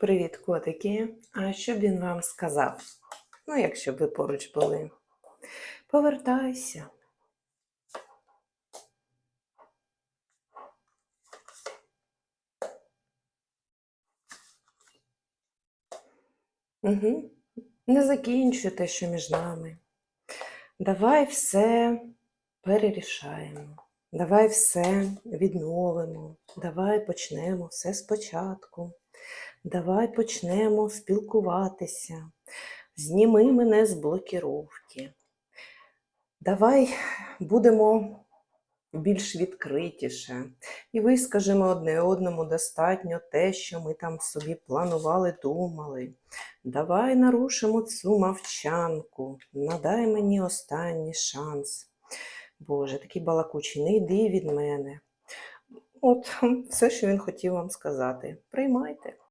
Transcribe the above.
Привіт, котики. А що б він вам сказав? Ну, якщо б ви поруч були. Повертайся. Угу. Не закінчуй те, що між нами. Давай все перерішаємо. Давай все відновимо. Давай почнемо все спочатку. Давай почнемо спілкуватися. Зніми мене з блокіровки. Давай будемо більш відкритіше і вискажемо одне одному достатньо те, що ми там собі планували, думали. Давай нарушимо цю мовчанку, надай мені останній шанс. Боже, такий балакучий, не йди від мене. От все, що він хотів вам сказати. Приймайте.